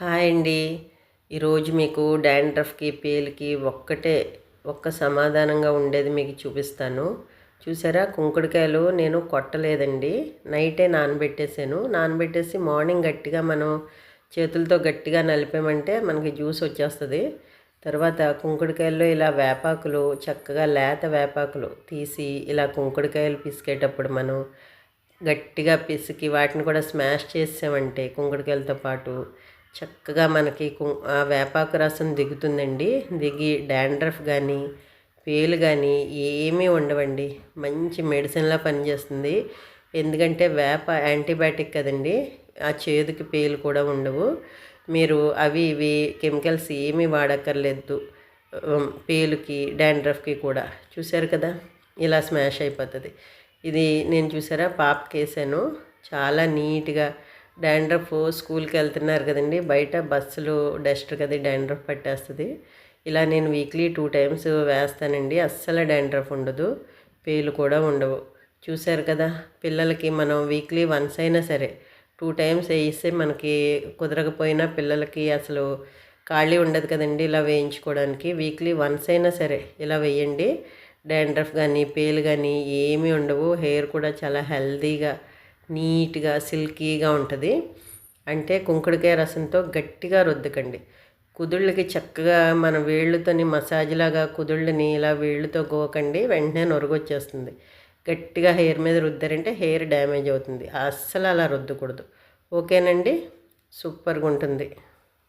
Hi అండి. ఈరోజు మీకు డాండ్రఫ్కి పేలికి ఒక్కటే ఒక్క సమాధానంగా ఉండేది మీకు చూపిస్తాను. చూసారా? కుంకుడుకాయలు నేను కొట్టలేదండి. నైటే నానబెట్టేసాను నానబెట్టేసి మార్నింగ్ గట్టిగా మనం చేతులతో గట్టిగా నలిపామంటే మనకి జ్యూస్ వచ్చేస్తుంది. తర్వాత కుంకుడుకాయల్లో ఇలా వేపాకులు చక్కగా లేత వేపాకులు తీసి ఇలా కుంకుడుకాయలు పిసికేటప్పుడు మనం గట్టిగా పిసికి వాటిని కూడా స్మాష్ చేసామంటే కుంకుడుకాయలతో పాటు చక్కగా మనకి ఆ వేపాకు రసం దిగుతుందండి. దిగి డాండ్రఫ్ కానీ పేలు కానీ ఏమీ ఉండవండి. మంచి మెడిసిన్లా పనిచేస్తుంది. ఎందుకంటే వేప యాంటీబయాటిక్ కదండి. ఆ చేదుకి పేలు కూడా ఉండవు. మీరు అవి ఇవి కెమికల్స్ ఏమీ వాడక్కర్లేదు. పేలుకి డాండ్రఫ్కి కూడా. చూశారు కదా? ఇలా స్మాష్ అయిపోతుంది. ఇది నేను చూసారా? పాపకి కేసాను. చాలా నీట్గా డాండ్రఫ్ స్కూల్కి వెళ్తున్నారు కదండి. బయట బస్సులు డస్ట్ కదా డాండ్రఫ్ పట్టేస్తుంది. ఇలా నేను వీక్లీ టూ టైమ్స్ వేస్తానండి. అస్సలు డాండ్రఫ్ ఉండదు. పేలు కూడా ఉండవు. చూశారు కదా పిల్లలకి మనం వీక్లీ వన్స్ అయినా సరే టూ టైమ్స్ వేయిస్తే మనకి కుదరకపోయినా పిల్లలకి అసలు ఖాళీ ఉండదు కదండి ఇలా వేయించుకోవడానికి. వీక్లీ వన్స్ అయినా సరే ఇలా వేయండి. డాండ్రఫ్ కానీ పేలు కానీ ఏమీ ఉండవు. హెయిర్ కూడా చాలా హెల్తీగా నీట్గా సిల్కీగా ఉంటుంది. అంటే కుంకుడుకాయ రసంతో గట్టిగా రుద్దకండి. కుదుళ్ళకి చక్కగా మన వేళ్ళతోని మసాజ్ లాగా కుదుళ్ళని ఇలా వేళ్ళతో గోకండి వెంటనే నొరుగొచ్చేస్తుంది. గట్టిగా హెయిర్ మీద రుద్దారంటే హెయిర్ డ్యామేజ్ అవుతుంది. అస్సలు అలా రుద్దకూడదు. ఓకేనండి? సూపర్గా ఉంటుంది